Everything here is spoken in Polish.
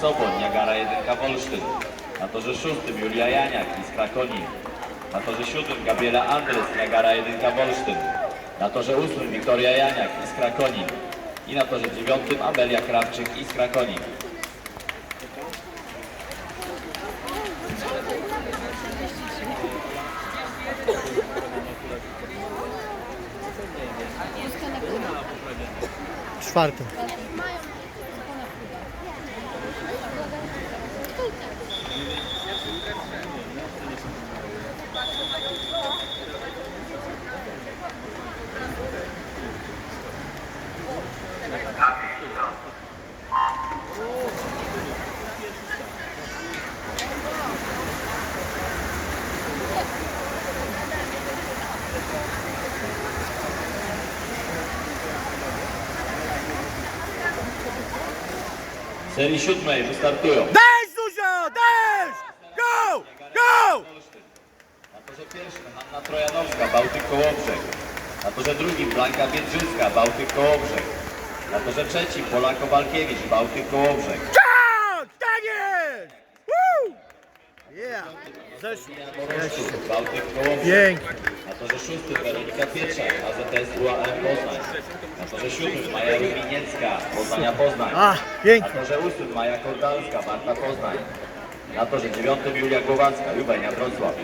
Soboń, Niagara 1 Wolsztyn. Na torze szóstym Julia Janiak, Iskra Konin. Na torze siódmym Gabriela Andres, Niagara 1 Wolsztyn. Na torze ósmym Wiktoria Janiak, Iskra Konin. I na torze dziewiątym Amelia Krawczyk, Iskra Konin. Czwartym. Sen iş yutmayın, bu startıyor. Ben! Pierwszym Hanna Trojanowska, Bałtyk Kołobrzeg. Na torze drugim Blanka Biedrzycka, Bałtyk Kołobrzeg. Na torze trzecim Pola Kowalkiewicz, Bałtyk Kołobrzeg. Tak! Tak jest! Woo! Yeah! Moroszczuk, Bałtyk Kołobrzeg. Na torze szóstym Weronika Pietrzak, AZS UAM Poznań. Na torze siódmym Maja Rubiniecka, Poznania Poznań. A, Na torze ósmym Maja Kordalska, Marta Poznań. Na torze dziewiątym Julia Głowacka, Jubenia Wrocław.